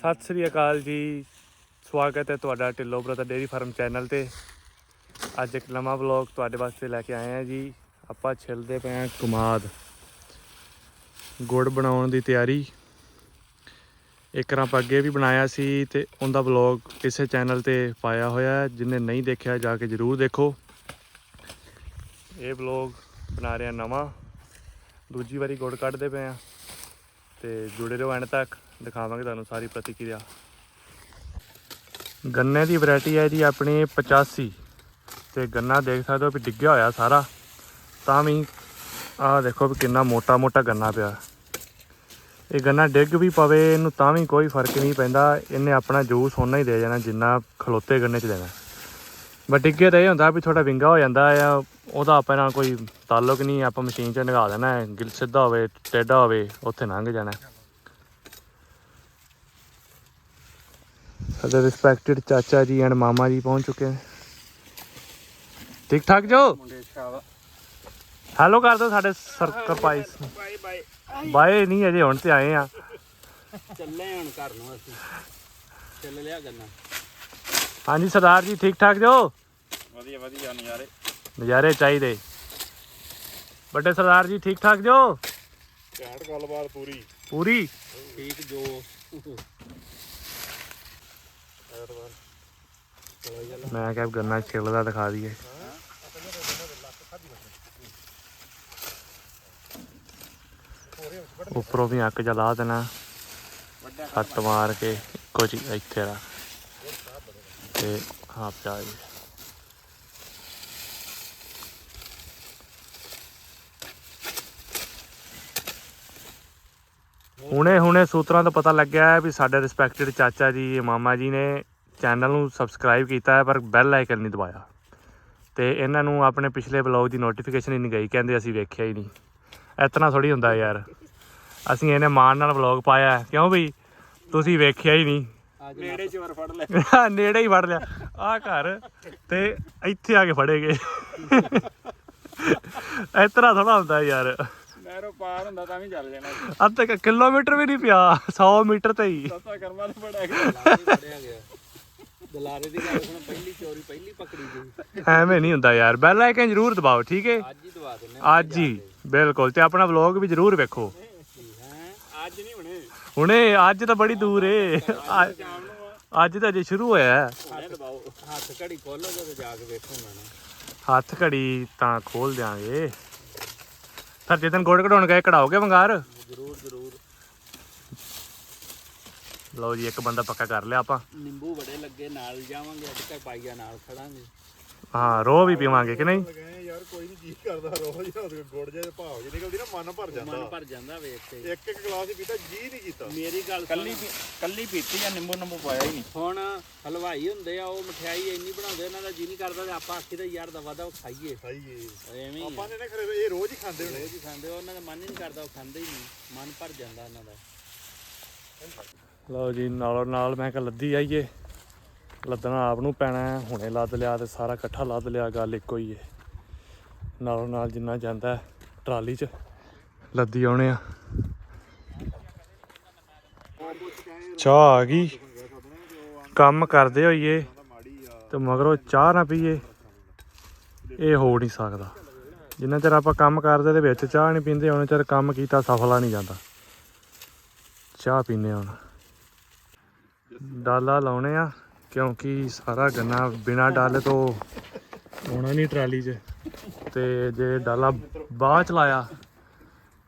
ਸਤਿ ਸ੍ਰੀ ਅਕਾਲ ਜੀ। ਸਵਾਗਤ ਹੈ ਤੁਹਾਡਾ Dhillon brother dairy farm channel ਤੇ। ਅੱਜ ਇੱਕ ਨਵਾਂ ਵਲੌਗ ਤੁਹਾਡੇ ਵਾਸਤੇ ਲੈ ਕੇ ਆਏ ਹਾਂ ਜੀ। ਆਪਾਂ ਛਿਲਦੇ ਪਏ ਹਾਂ ਕਮਾਦ। ਗੁੜ ਬਣਾਉਣ ਦੀ ਤਿਆਰੀ। ਇੱਕ ਰਾਂ ਆਪਾਂ ਅੱਗੇ ਵੀ ਬਣਾਇਆ ਸੀ ਤੇ ਉਹਦਾ ਵਲੌਗ ਕਿਸੇ ਚੈਨਲ ਤੇ ਪਾਇਆ ਹੋਇਆ ਹੈ। ਜਿਹਨੇ ਨਹੀਂ ਦੇਖਿਆ ਜਾ ਕੇ ਜਰੂਰ ਦੇਖੋ। ਇਹ ਵਲੌਗ ਬਣਾ ਰਿਹਾ ਨਵਾਂ। ਦੂਜੀ ਵਾਰੀ ਗੁੜ ਕੱਢਦੇ ਪਏ ਆ ਤੇ ਜੁੜੇ ਰਹੋ ਐਂਡ ਤੱਕ, ਦਿਖਾਵਾਂਗੇ ਤੁਹਾਨੂੰ ਸਾਰੀ ਪ੍ਰਤੀਕਿਰਿਆ। ਗੰਨੇ ਦੀ ਵੈਰਾਈਟੀ ਹੈ ਜੀ ਆਪਣੀ 85 ਤੇ ਗੰਨਾ ਦੇਖ ਸਕਦੇ ਹੋ ਵੀ ਡਿੱਗਿਆ ਹੋਇਆ ਸਾਰਾ। ਤਾਂ ਵੀ ਆਹ ਦੇਖੋ ਵੀ ਕਿੰਨਾ ਮੋਟਾ ਮੋਟਾ ਗੰਨਾ ਪਿਆ। ਇਹ ਗੰਨਾ ਡਿੱਗ ਵੀ ਪਵੇ, ਇਹਨੂੰ ਤਾਂ ਵੀ ਕੋਈ ਫ਼ਰਕ ਨਹੀਂ ਪੈਂਦਾ। ਇਹਨੇ ਆਪਣਾ ਜੂਸ ਓਨਾ ਹੀ ਦੇ ਜਾਣਾ, ਜਿੰਨਾ ਖਲੋਤੇ ਗੰਨੇ 'ਚ ਦੇਣਾ। ਬਟ ਡਿੱਗੇ ਤਾਂ ਇਹ ਹੁੰਦਾ ਵੀ ਥੋੜਾ ਵਿੰਗਾ ਹੋ ਜਾਂਦਾ ਆ, ਉਹਦਾ ਆਪਾਂ ਨਾਲ ਕੋਈ ਤਾਲੁਕ ਨਹੀਂ ਆਪਾਂ ਮਸ਼ੀਨ 'ਚ ਨਗਾ ਦੇਣਾ ਹੈ। ਗਿਲ ਸਿੱਧਾ ਹੋਵੇ ਟੇਢਾ ਹੋਵੇ ਉੱਥੇ ਲੰਘ ਜਾਣਾ ਸਾਡੇ ਰਿਸਪੈਕਟਡ ਚਾਚਾ ਜੀ ਐਂਡ ਮਾਮਾ ਜੀ ਪਹੁੰਚ ਚੁੱਕੇ ਨੇ। ਠੀਕ ਠਾਕ ਜੋ ਹੈਲੋ ਕਰ ਦਿਓ ਸਾਡੇ ਸਰਕਰ ਪਾਈਸ ਬਾਏ ਬਾਏ। ਬਾਏ ਨਹੀਂ ਅਜੇ ਹੁਣ ਤੇ ਆਏ ਆ। ਚੱਲੇ ਹੁਣ ਘਰ ਨੂੰ ਅਸੀਂ। ਚੱਲ ਲਿਆ ਗੰਨਾ ਹਾਂਜੀ ਸਰਦਾਰ ਜੀ ਠੀਕ ਠਾਕ ਜੋ? ਵਧੀਆ ਵਧੀਆ ਨਜ਼ਾਰੇ। ਨਜ਼ਾਰੇ ਚਾਹੀਦੇ। ਵੱਡੇ ਸਰਦਾਰ ਜੀ ਠੀਕ ਠਾਕ ਜੋ? ਘਾਟ ਗੱਲਬਾਤ ਪੂਰੀ। ਪੂਰੀ? ਠੀਕ ਜੋ। ਮੈਂ ਕਿਹਾ ਗੰਨਾ ਛਿੱਲਦਾ ਦਿਖਾ ਦਈਏ। ਉੱਪਰੋਂ ਵੀ ਅੱਕ ਜਾ ਲਾ ਦੇਣਾ ਸੱਟ ਮਾਰ ਕੇ ਇੱਕੋ ਚੀਜ਼ ਇੱਥੇ ਰੱਖ। ਤੇ ਹਾਂ ਪਿਆ ਜੀ ਹੁਣੇ ਹੁਣੇ ਸੂਤਰਾਂ ਤੋਂ ਪਤਾ ਲੱਗਿਆ ਹੈ ਵੀ ਸਾਡੇ ਰਿਸਪੈਕਟਡ ਚਾਚਾ ਜੀ ਮਾਮਾ ਜੀ ਨੇ ਚੈਨਲ ਨੂੰ ਸਬਸਕ੍ਰਾਈਬ ਕੀਤਾ ਹੈ ਪਰ ਬੈਲ ਆਈਕਨ ਨਹੀਂ ਦਬਾਇਆ। ਤੇ ਇਹਨਾਂ ਨੂੰ ਆਪਣੇ ਪਿਛਲੇ ਵਲੌਗ ਦੀ ਨੋਟੀਫਿਕੇਸ਼ਨ ਹੀ ਨਹੀਂ ਗਈ ਕਹਿੰਦੇ ਅਸੀਂ ਵੇਖਿਆ ਹੀ ਨਹੀਂ। ਇਤਨਾ ਥੋੜੀ ਹੁੰਦਾ ਯਾਰ। ਅਸੀਂ ਇਹਨੇ ਮਾਣ ਨਾਲ ਵਲੌਗ ਪਾਇਆ। ਕਿਉਂ ਬਈ? ਤੁਸੀਂ ਵੇਖਿਆ ਹੀ ਨਹੀਂ। ਨੇੜੇ ਚੋਰ ਫੜ ਲੈ ਨੇੜੇ ਹੀ ਫੜ ਲਿਆ। ਆਹ ਘਰ ਤੇ ਇੱਥੇ ਆ ਕੇ ਫੜੇਗੇ ਇਤਨਾ ਥੋੜਾ ਹੁੰਦਾ ਯਾਰ। ਨਹਿਰੋਂ ਪਾਰ ਹੁੰਦਾ ਤਾਂ ਵੀ ਚੱਲ ਜਾਣਾ ਅੱਧੇ ਕੁ ਕਿਲੋਮੀਟਰ ਵੀ ਨਹੀਂ ਪਿਆ 100 ਮੀਟਰ ਤੇ ਹੀ। ਸੱਤਾ ਕਰਮਾਂ ਤੇ ਬੜਾ ਗਿਆ ਦਲਾਰੇ ਦੀ ਗੱਲ ਸੁਣ ਪਹਿਲੀ ਚੋਰੀ ਪਹਿਲੀ ਪਕੜੀ ਗਈ ਐਵੇਂ ਨਹੀਂ ਹੁੰਦਾ ਯਾਰ ਬੈਲ ਆਈਕਨ ਜ਼ਰੂਰ ਦਬਾਓ ਠੀਕ ਹੈ ਅੱਜ ਹੀ ਦਵਾ ਦਿੰਨੇ ਅੱਜ ਹੀ ਬਿਲਕੁਲ ਤੇ ਆਪਣਾ ਵਲੌਗ ਵੀ ਜ਼ਰੂਰ ਵੇਖੋ। ਹੈ ਅੱਜ ਨਹੀਂ ਹੁਣੇ। ਹੁਣੇ ਅੱਜ ਤਾਂ ਬੜੀ ਦੂਰ ਏ। ਅੱਜ- ਤਾਂ ਅਜੇ ਸ਼ੁਰੂ ਹੋਇਆ। ਹੱਥ ਘੜੀ ਖੋਲੋ ਜਦੋਂ ਜਾ ਕੇ ਵੇਖੂਗਾ ਨਾ। ਹੱਥ ਘੜੀ ਤਾਂ ਖੋਲ ਦਿਆਂਗੇ। ਫਿਰ ਜਿੱਦਨ ਗੋੜ ਕਢਾਉਣ ਗਏ ਕਢਾਓਗੇ ਵੰਗਾਰ? ਜ਼ਰੂਰ ਜ਼ਰੂਰ। ਲਓ ਜੀ ਇੱਕ ਬੰਦਾ ਪੱਕਾ ਕਰ ਲਿਆ ਆਪਾਂ। ਨਿੰਬੂ ਬੜੇ ਲੱਗੇ ਨਾਲ ਜਾਵਾਂਗੇ ਅੱਜ ਕੱਲ ਪਾਈਆ ਨਾਲ ਖੜਾਂਗੇ। ਹਾਂ ਰੋ ਵੀ ਪੀਵਾਂਗੇ ਕਿ ਨਹੀਂ? ਗਏ ਯਾਰ ਕੋਈ ਨਹੀਂ ਜੀ ਕਰਦਾ ਰੋਜ਼ ਹੀ ਗੁੜ ਜੇ ਭਾਵ ਜੀ ਨਿਕਲਦੀ ਨਾ ਮਨ ਭਰ ਜਾਂਦਾ। ਮਨ ਭਰ ਜਾਂਦਾ ਵੇਖ ਕੇ ਇੱਕ ਇੱਕ ਗਲਾਸ ਹੀ ਪੀਤਾ ਜੀ ਨਹੀਂ ਕੀਤਾ। ਮੇਰੀ ਗੱਲ ਕੱਲੀ ਕੱਲੀ ਪੀਤੀ ਆ ਨਿੰਬੂ ਨਿੰਬੂ ਪਾਇਆ ਹੀ ਨਹੀਂ ਹੁਣ ਹਲਵਾਈ ਹੁੰਦੇ ਆ ਉਹ ਮਠਿਆਈ ਇੰਨੀ ਬਣਾਉਂਦੇ ਇਹਨਾਂ ਦਾ ਜੀ ਨਹੀਂ ਕਰਦਾ ਤੇ ਆਪਾਂ ਆਖੀ ਦਾ ਯਾਰ ਦਵਾ ਦਾ ਉਹ ਖਾਈਏ। ਖਾਈਏ। ਐਵੇਂ ਹੀ ਆਪਾਂ ਨੇ ਨਾ ਖਰੇ ਇਹ ਰੋਜ਼ ਹੀ ਖਾਂਦੇ ਹੋਣੇ। ਰੋਜ਼ ਹੀ ਖਾਂਦੇ ਆ, ਉਹਨਾਂ ਦਾ ਮਨ ਹੀ ਨਹੀਂ ਕਰਦਾ ਉਹ ਖਾਂਦੇ ਹੀ ਨਹੀਂ ਮਨ ਭਰ ਜਾਂਦਾ ਉਹਨਾਂ ਦਾ। ਲਓ ਜੀ ਨਾਲੋਂ ਨਾਲ ਮੈਂ ਕਿਹਾ ਲੱਦੀ ਆਈਏ। ਲੱਦਣਾ ਆਪ ਨੂੰ ਪੈਣਾ ਹੁਣੇ ਲੱਦ ਲਿਆ ਤੇ ਸਾਰਾ ਇਕੱਠਾ ਲੱਦ ਲਿਆ, ਗੱਲ ਇੱਕੋ ਹੀ ਹੈ। ਨਾਲੋਂ ਨਾਲ ਜਿੰਨਾ ਜਾਂਦਾ ਟਰਾਲੀ 'ਚ ਲੱਦੀ ਆਉਣੇ ਆ। ਚਾਹ ਆ ਗਈ। ਕੰਮ ਕਰਦੇ ਹੋਈਏ ਤੇ ਮਗਰੋਂ ਚਾਹ ਨਾ ਪੀਏ। ਇਹ ਹੋ ਨਹੀਂ ਸਕਦਾ। ਜਿੰਨਾ ਚਿਰ ਆਪਾਂ ਕੰਮ ਕਰਦੇ ਦੇ ਵਿੱਚ ਚਾਹ ਨਹੀਂ ਪੀਂਦੇ ਉਹਨਾਂ ਚਿਰ ਕੰਮ ਕੀਤਾ ਸਫਲਾ ਨਹੀਂ ਜਾਂਦਾ। ਚਾਹ ਪੀਨੇ ਹੁਣ। ਡਾਲਾ ਲਾਉਣੇ ਆ। ਕਿਉਂਕਿ ਸਾਰਾ ਗੰਨਾ ਬਿਨਾ ਡਾਲੇ ਤੋਂ ਆਉਣਾ ਨਹੀਂ ਟਰਾਲੀ 'ਚ। ਤੇ ਜੇ ਡਾਲਾ ਬਾਅਦ ਚ ਲਾਇਆ,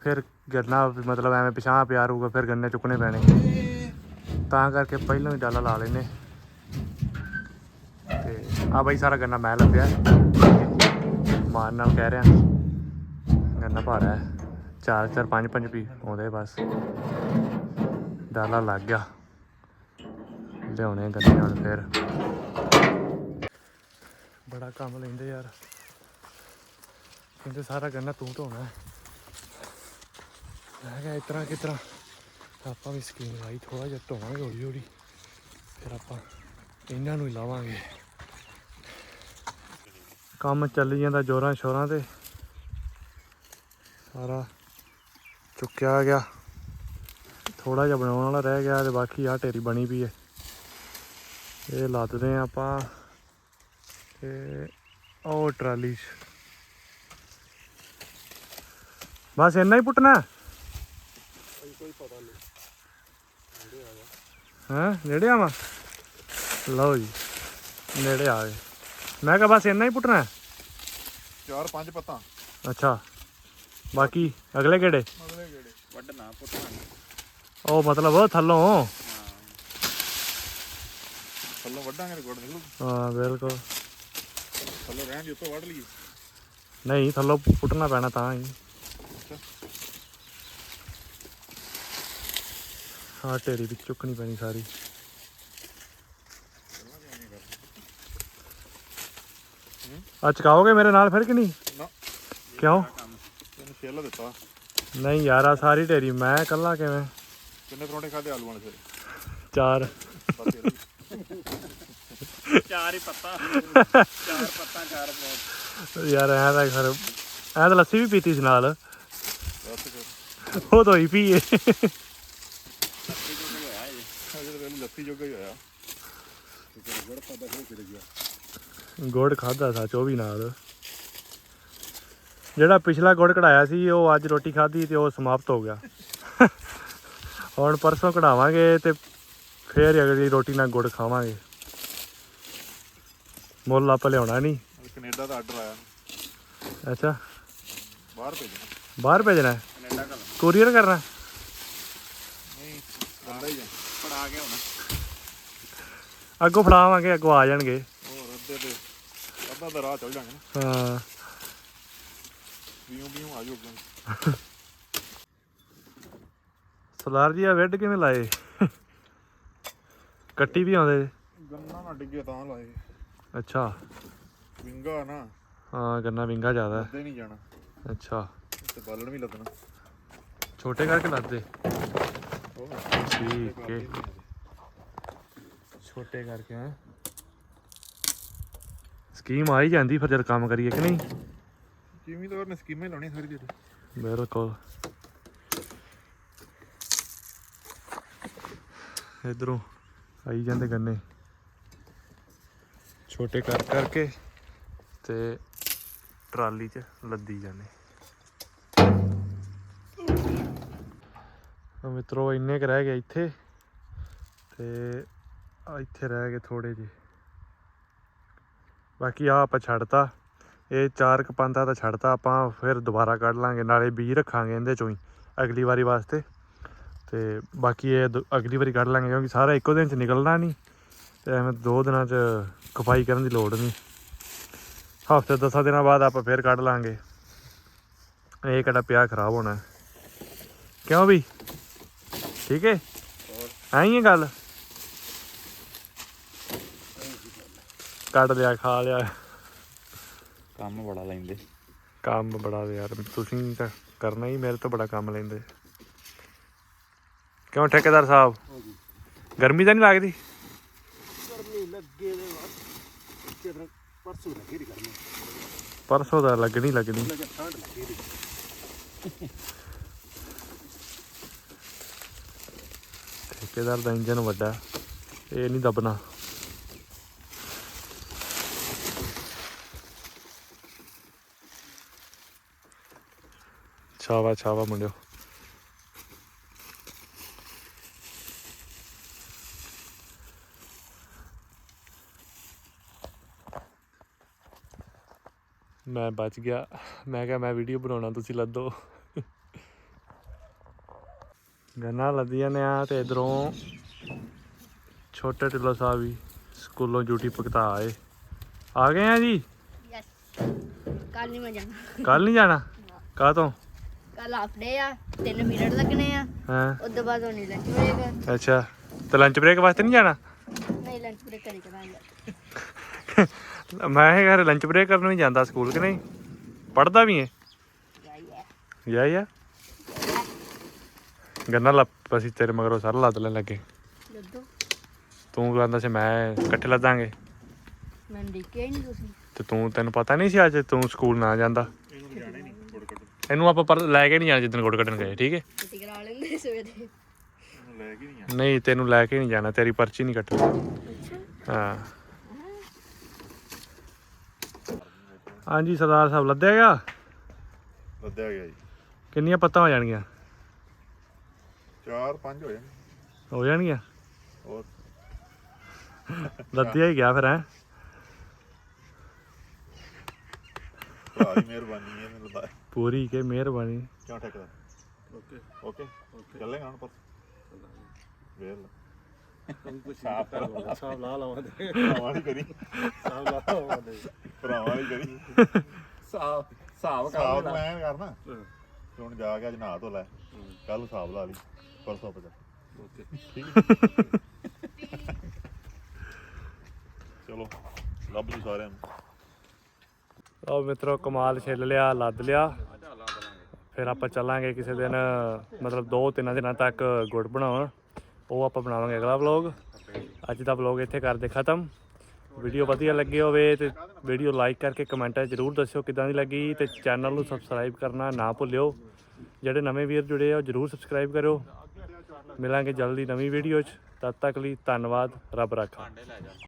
ਫਿਰ ਗੰਨਾ ਮਤਲਬ ਐਵੇਂ ਪਿਛਾਂ ਪਿਆ ਰਹੂਗਾ ਫਿਰ ਗੰਨੇ ਚੁੱਕਣੇ ਪੈਣੇ। ਤਾਂ ਕਰਕੇ ਪਹਿਲਾਂ ਹੀ ਡਾਲਾ ਲਾ ਲੈਨੇ ਤੇ ਆ ਬਾਈ ਸਾਰਾ ਗੰਨਾ ਮੈਂ ਲੱਭਿਆ। ਮਾਨ ਨਾਲ ਕਹਿ ਰਿਹਾ। ਗੰਨਾ ਭਾਰਾ ਹੈ। ਚਾਰ ਚਾਰ, ਪੰਜ ਪੰਜ ਪੀ ਆਉਂਦੇ ਬਸ। ਡਾਲਾ ਲੱਗ ਗਿਆ। ਲਿਆਉਣੇ ਗੰਨੇ ਹੁਣ ਫਿਰ। ਬੜਾ ਕੰਮ ਲੈਂਦੇ ਯਾਰ। ਕਹਿੰਦੇ ਸਾਰਾ ਗੰਨਾ ਤੂੰ ਢੋਣਾ। ਹੈ। ਮੈਂ ਕਿਹਾ ਇਤਰਾ ਕਿਤਰਾ ਆਪਾਂ ਵੀ ਸਕੀਮ ਲਾਈ ਥੋੜਾ ਜਿਹਾ ਢੋਵਾਂਗੇ ਹੌਲੀ ਹੌਲੀ। ਫਿਰ ਆਪਾਂ ਇਹਨਾਂ ਨੂੰ ਹੀ ਲਾਵਾਂਗੇ। ਕੰਮ ਚੱਲੀ ਜਾਂਦਾ ਜੋਰਾਂ ਸ਼ੋਰਾਂ ਤੇ। ਸਾਰਾ ਚੁੱਕਿਆ ਗਿਆ। ਥੋੜਾ ਜਿਹਾ ਬਣਾਉਣ ਵਾਲਾ ਰਹਿ ਗਿਆ ਤੇ ਬਾਕੀ ਆ ਢੇਰੀ ਬਣੀ ਪਈ ਹੈ। ਇਹ ਲੱਦਦੇ ਆ ਆਪਾਂ ਤੇ ਉਹ ਟਰਾਲੀ 'ਚ। ਬਸ ਇੰਨਾ ਹੀ ਪੁੱਟਣਾ? ਕੋਈ ਪਤਾ ਨਹੀਂ। ਹਾਂ? ਨੇੜੇ ਆਵਾਂ ਲਓ ਜੀ ਨੇੜੇ ਆ ਗਏ। ਮੈਂ ਕਿਹਾ ਬਸ ਇੰਨਾ ਹੀ ਪੁੱਟਣਾ? ਚਾਰ ਪੰਜ ਪੱਤਾਂ। ਅੱਛਾ। ਬਾਕੀ ਅਗਲੇ ਕਿਹੜੇ? ਅਗਲੇ ਗੇੜੇ ਵੱਢਣਾ ਪੁੱਟਣਾ। ਉਹ ਮਤਲਬ ਥੱਲੋਂ। ਥੱਲੋਂ ਵੱਢਾਂਗੇ ਤੇ ਗੁੜ ਨਿਕਲੂ। ਹਾਂ ਬਿਲਕੁਲ। ਥੱਲੋਂ ਰਹਿਣ ਦੀ ਉੱਤੋਂ ਵੱਢ ਲਈਏ। ਨਹੀਂ ਥੱਲੋਂ ਪੁੱਟਣਾ ਪੈਣਾ ਤਾਂ ਹੀ। ਹਾਂ ਢੇਰੀ ਵਿੱਚ ਚੁੱਕਣੀ ਪੈਣੀ ਸਾਰੀ। ਅੱਜ ਚਕਾਓਗੇ ਮੇਰੇ ਨਾਲ ਫਿਰ ਕਿ ਨਹੀਂ? ਨਾ। ਕਿਉਂ? ਤੈਨੂੰ ਛੇਲਾ ਦਿੱਤਾ। ਨਹੀਂ ਯਾਰ ਆ ਸਾਰੀ ਢੇਰੀ ਮੈਂ ਇਕੱਲਾ ਕਿਵੇਂ? ਕਿੰਨੇ ਪਰੌਂਠੇ ਖਾਦੇ ਆਲੂਆਂ ਦੇ ਚਾਰ। ਚਾਰ ਹੀ ਪੱਤਾ। ਚਾਰ ਪੱਤਾ ਚਾਰ ਪੌਂਟ ਯਾਰ ਐ ਤਾਂ ਫਿਰ ਐ ਤਾਂ ਲੱਸੀ ਵੀ ਪੀਤੀ ਸੀ ਨਾਲ। ਉਹ ਤਾਂ ਹੀ ਪੀਏ ਲੱਸੀ ਹੋਇਆ ਹੀ ਹੋਇਆ। ਗੁੜ ਖਾਦਾ ਸੱਚ ਉਹ ਵੀ ਨਾਲ। ਜਿਹੜਾ ਪਿਛਲਾ ਗੁੜ ਕਢਾਇਆ ਸੀ ਉਹ ਅੱਜ ਰੋਟੀ ਖਾਧੀ ਤੇ ਉਹ ਸਮਾਪਤ ਹੋ ਗਿਆ। ਹੁਣ ਪਰਸੋਂ ਕਢਾਵਾਂਗੇ ਤੇ ਫੇਰ ਅਗਲੀ ਰੋਟੀ ਨਾਲ ਗੁੜ ਖਾਵਾਂਗੇ। ਮੁੱਲ ਆਪਾਂ ਲਿਆਉਣਾ ਨਹੀਂ। ਕੈਨੇਡਾ ਦਾ ਆਰਡਰ ਆਇਆ। ਅੱਛਾ। ਬਾਹਰ ਭੇਜਣਾ। ਬਾਹਰ ਭੇਜਣਾ ਹੈ? ਕੈਨੇਡਾ ਕਰ ਕੋਰੀਅਰ ਕਰਨਾ ਨਹੀਂ ਬੰਦਾ ਹੀ ਫੜਾ ਕੇ ਹੁਣ। ਅੱਗੋਂ ਫੜਾਵਾਂਗੇ ਅੱਗੋਂ ਆ ਜਾਣਗੇ। ਹੋਰ ਅੱਧੇ ਦੇ ਅੱਧਾ ਦਾ ਰਾਹ ਚੱਲ ਨਾ। ਹਾਂ। ਵੀਉ ਵੀਉ ਆ ਜਾਓ ਅੱਗੇ। ਸਰਦਾਰ ਜੀ ਆ ਵੈਡ ਕਿਵੇਂ ਲਾਏ? ਕੱਟੀ ਵੀ ਆਉਂਦੇ। ਗੰਨਾ ਨਾ ਡਿੱਗੇ ਤਾਂ ਲਾਏ। ਅੱਛਾ। ਵਿੰਗਾ ਨਾ। ਹਾਂ ਗੰਨਾ ਵਿੰਗਾ ਜ਼ਿਆਦਾ ਹੈ। ਅੱਧੇ ਨਹੀਂ ਜਾਣਾ। ਅੱਛਾ। ਤੇ ਬਾਲਣ ਵੀ ਲੱਦਣਾ। ਛੋਟੇ ਕਰਕੇ ਉਹ ਠੀਕ ਹੈ। ਛੋਟੇ ਕਰਕੇ। ਹੈ। ਸਕੀਮ ਆ ਹੀ ਜਾਂਦੀ ਫਿਰ ਜਦ ਕੰਮ ਕਰੀਏ ਕਿ ਨਹੀਂ? ਜ਼ਿਮੀਦਾਰ ਨੇ ਸਕੀਮਾਂ ਹੀ ਲਾਉਣੀਆਂ ਸਾਰੀ ਜਿਹੜੀ ਬਿਲਕੁਲ। ਇਧਰੋਂ ਆਈ ਜਾਂਦੇ ਗੰਨੇ। ਛੋਟੇ ਕਰ ਕਰਕੇ ਤੇ ਟਰਾਲੀ 'ਚ ਲੱਦੀ ਜਾਂਦੇ। ਆ ਮਿੱਤਰੋ ਇੰਨੇ ਕ ਰਹਿ ਗਏ ਇੱਥੇ ਤੇ ਇੱਥੇ ਰਹਿ ਗਏ ਥੋੜੇ ਜਿਹੇ। ਬਾਕੀ ਆ ਆਪਾਂ ਛੱਡਤਾ, ਇਹ ਚਾਰ ਕ ਪੰਦਾ ਤਾਂ ਛੱਡਤਾ, ਆਪਾਂ ਫਿਰ ਦੁਬਾਰਾ ਕੱਢ ਲਾਂਗੇ, ਨਾਲੇ ਬੀਜ ਰੱਖਾਂਗੇ ਇਹਦੇ ਚੋਂ ਹੀ ਅਗਲੀ ਵਾਰੀ ਵਾਸਤੇ। ਤੇ ਬਾਕੀ ਇਹ ਦ- ਅਗਲੀ ਵਾਰੀ ਕੱਢ ਲਾਂਗੇ ਕਿਉਂਕਿ ਸਾਰਾ ਇੱਕੋ ਦਿਨ ਚ ਨਿਕਲਣਾ ਨਹੀਂ। ਤੇ ਐਵੇਂ ਦੋ ਦਿਨਾਂ ਚ ਕਫਾਈ ਕਰਨ ਦੀ ਲੋੜ ਨਹੀਂ। ਹਫ਼ਤੇ ਦਸਾਂ ਦਿਨਾਂ ਬਾਅਦ ਆਪਾਂ ਫਿਰ ਕੱਢ ਲਾਂਗੇ। ਇਹ ਕਿਹੜਾ ਪਿਆ ਖਰਾਬ ਹੋਣਾ। ਕਿਉਂ ਵੀ ਠੀਕ ਹੈ ਐਂ ਹੀ ਹੈ ਗੱਲ? ਕੱਢ ਲਿਆ ਖਾ ਲਿਆ। ਕੰਮ ਬੜਾ ਲੈਂਦੇ। ਕੰਮ ਬੜਾ ਯਾਰ ਤੁਸੀਂ ਤਾਂ ਕਰਨਾ ਹੀ ਮੇਰੇ ਤੋਂ ਬੜਾ ਕੰਮ ਲੈਂਦੇ। ਕਿਉਂ ਠੇਕੇਦਾਰ ਸਾਹਿਬ? ਗਰਮੀ ਤਾਂ ਨਹੀਂ ਲੱਗਦੀ? ਦੇ ਬਾਅਦ ਕਿਰਨ ਪਰਸੋਂ ਲੱਗੇ ਦੀ ਪਰਸੋਂ ਲੱਗਣੀ ਲੱਗਣੀ। ਲੱਗੇ ਠੰਡ ਲੱਗੇ ਦੀ ਠੇਕੇਦਾਰ ਦਾ ਇੰਜਨ ਵੱਡਾ ਇਹ ਨਹੀਂ ਦਬਣਾ। ਛਾਵਾ ਛਾਵਾ ਮੁੰਡਿਓ। ਮੈਂ ਬਚ ਗਿਆ। ਮੈਂ ਕਿਹਾ ਮੈਂ ਵੀਡੀਓ ਬਣਾਉਣਾ ਤੁਸੀਂ ਲੱਦੋ ਗੰਨਾ ਲੱਦੀਆਂ ਨੇ ਆ ਤੇ ਇਧਰੋਂ ਛੋਟੇ ਢਿੱਲੋਂ ਸਾਹਿਬ ਵੀ ਸਕੂਲੋਂ ਡਿਊਟੀ ਭੁਗਤਾ ਆਏ। ਆ ਗਏ ਆ ਜੀ? ਯਸ ਕੱਲ ਨਹੀਂ ਮੈਂ ਜਾਣਾ। ਕੱਲ ਨਹੀਂ ਜਾਣਾ? ਕਾਹ ਤੋਂ ਕੱਲ ਹਾਫ ਡੇ ਆ ਤਿੰਨ ਪੀਰੀਅਡ ਲੱਗਣੇ ਆ। ਹਾਂ। ਉਸ ਤੋਂ ਬਾਅਦ ਹੋਣੀ ਲੰਚ ਬ੍ਰੇਕ ਅੱਛਾ। ਤੇ ਲੰਚ ਬ੍ਰੇਕ ਵਾਸਤੇ ਨਹੀਂ ਜਾਣਾ? ਨਹੀਂ ਲੰਚ ਬ੍ਰੇਕ ਕਰੀ ਕਰਾਂਗੇ। ਮੈਂ ਇਹ ਘਰ ਲੰਚ ਬ੍ਰੇਕ ਕਰਨ ਵੀ ਜਾਂਦਾ ਸਕੂਲ ਕਿ ਨਹੀਂ? ਪੜਦਾ ਵੀ ਹੈ ਯਾ ਯਾ ਗੰਨਾ ਲੱਪ ਅਸੀਂ ਤੇਰੇ ਮਗਰੋਂ ਸਾਰਾ ਲੱਦ ਲੈਣ ਲੱਗੇ। ਲੱਦੋ। ਤੂੰ ਕਹਿੰਦਾ ਸੀ ਮੈਂ ਇਕੱਠੇ ਲੱਦਾਂਗੇ। ਮੈਂ ਡਿੱਕਿਆ ਹੀ ਨਹੀਂ ਤੁਸੀਂ। ਤੇ ਤੂੰ ਤੈਨੂੰ ਪਤਾ ਨਹੀਂ ਸੀ ਅੱਜ ਤੂੰ ਸਕੂਲ ਨਾ ਜਾਂਦਾ। ਇਹਨੂੰ ਜਾਣੇ ਨਹੀਂ ਗੁੜ ਕੱਢ ਇਹਨੂੰ ਆਪਾਂ ਪਰ ਲੈ ਕੇ ਨਹੀਂ ਜਾਣਾ ਜਿੱਦਣ ਗੁੜ ਕੱਢਣ ਗਏ ਠੀਕ ਹੈ? ਛੁੱਟੀ ਕਰਾ ਲੈਂਦੇ ਸਵੇਰੇ। ਲੈ ਕੇ ਨਹੀਂ ਆ ਨਹੀਂ ਤੈਨੂੰ ਲੈ ਕੇ ਨਹੀਂ ਜਾਣਾ ਤੇਰੀ ਪਰਚੀ ਨਹੀਂ ਕੱਟਣੀ। ਹਾਂ। ਹਾਂਜੀ ਸਰਦਾਰ ਸਾਹਿਬ ਲੱਦਿਆ ਗਿਆ? ਲੱਦਿਆ ਗਿਆ ਜੀ। ਕਿੰਨੀਆਂ ਪੱਤਾਂ ਹੋ ਜਾਣਗੀਆਂ? ਚਾਰ ਪੰਜ ਹੋ ਜਾਣ ਹੋ ਜਾਣਗੀਆਂ? ਹੋਰ। ਲੱਦਿਆ ਹੀ ਗਿਆ ਫਿਰ ਹੈ? ਭਰਾ ਦੀ ਮਿਹਰਬਾਨੀ ਹੈ ਮੈਨੂੰ ਲੱਦਾ ਪੂਰੀ ਕੇ ਮਿਹਰਬਾਨੀ। ਕਿਉਂ ਠੇਕਦਾ ਓਕੇ। ਓਕੇ। ਚੱਲੇਗਾ ਹੁਣ ਪਰ ਵੇਲ ਕੁਝ ਸਾਫ਼ ਕਰ ਸਾਫ਼ ਲਾ ਲਾਵਾਂ ਦੇ ਭਰਾਵਾਂ ਨਹੀਂ ਕਰੀ। ਸਾਫ਼ ਲਾ ਲਾਵਾਂ ਦੇ ਭਰਾਵਾਂ ਨਹੀਂ ਕਰੀ। ਸਾਬ ਸਾਬ ਸਾਬ ਮੈਂ ਕਰਨਾ। ਤੇ ਹੁਣ ਜਾ ਕੇ ਅੱਜ ਨਹਾ ਧੋ ਲੈ। ਕੱਲ ਹਿਸਾਬ ਲਾ ਲਈ। ਪਰਸੋਂ ਪਜਾ। ਓਕੇ। ਚਲੋ ਲੱਭ ਜੂ ਸਾਰਿਆਂ ਨੂੰ। ਲਓ ਮਿੱਤਰੋ ਕਮਾਲ ਛਿੱਲ ਲਿਆ ਲੱਦ ਲਿਆ। ਫਿਰ ਆਪਾਂ ਚੱਲਾਂਗੇ ਕਿਸੇ ਦਿਨ ਮਤਲਬ 2-3 ਦਿਨਾਂ ਤੱਕ ਗੁੜ ਬਣਾਉਣ। ਉਹ ਆਪਾਂ ਬਣਾਵਾਂਗੇ ਅਗਲਾ ਵਲੌਗ ਅੱਜ ਦਾ ਵਲੌਗ ਇੱਥੇ ਕਰਦੇ ਖਤਮ। ਵੀਡੀਓ ਵਧੀਆ ਲੱਗੀ ਹੋਵੇ ਤੇ ਵੀਡੀਓ ਲਾਈਕ ਕਰਕੇ ਕਮੈਂਟਾਂ ਜ਼ਰੂਰ ਦੱਸਿਓ ਕਿਦਾਂ ਦੀ ਲੱਗੀ ਤੇ ਚੈਨਲ ਨੂੰ ਸਬਸਕ੍ਰਾਈਬ ਕਰਨਾ ਨਾ ਭੁੱਲਿਓ। ਜਿਹੜੇ ਨਵੇਂ ਵੀਰ ਜੁੜੇ ਆ, ਉਹ ਜ਼ਰੂਰ ਸਬਸਕ੍ਰਾਈਬ ਕਰਿਓ। ਮਿਲਾਂਗੇ ਜਲਦੀ ਨਵੀਂ ਵੀਡੀਓ 'ਚ। ਤਦ ਤੱਕ ਲਈ ਧੰਨਵਾਦ, ਰੱਬ ਰਾਖਾ।